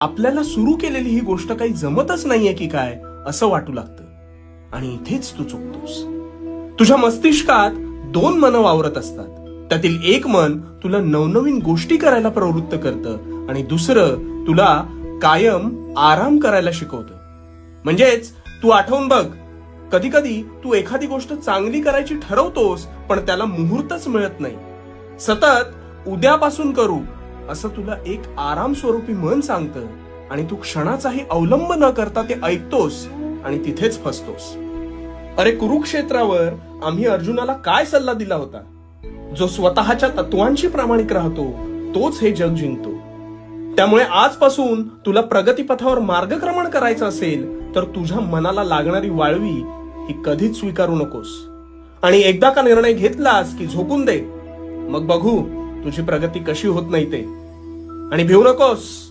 आपल्याला सुरू केलेली ही गोष्ट काही जमतच नाहीये की काय असं वाटू लागतं. आणि इथेच तू चुकतोस. तुझ्या मस्तिष्कात दोन मन वावरत असतात. त्यातील एक मन तुला नवनवीन गोष्टी करायला प्रवृत्त करतं आणि दुसरं तुला कायम आराम करायला शिकवतं. म्हणजेच तू आठवून बघ कधी कधी तू एखादी गोष्ट चांगली करायची ठरवतोस पण त्याला मुहूर्तच मिळत नाही. सतत उद्यापासून करू असं तुला एक आराम स्वरूपी मन सांगतं आणि तू क्षणाचाही अवलंब न करता ते ऐकतोस आणि तिथेच फसतोस. अरे कुरुक्षेत्रावर आम्ही अर्जुनाला काय सल्ला दिला होता? जो स्वतःच्या तत्वांशी प्रामाणिक राहतो तोच हे जग जिंकतो. त्यामुळे आजपासून तुला प्रगतीपथावर मार्गक्रमण करायचं असेल तर तुझ्या मनाला लागणारी वाळवी ही कधीच स्वीकारू नकोस. आणि एकदा का निर्णय घेतलास की झोकून दे? मग बघू. तुझी प्रगती कशी होत नाही ते? आणि भिवू नकोस.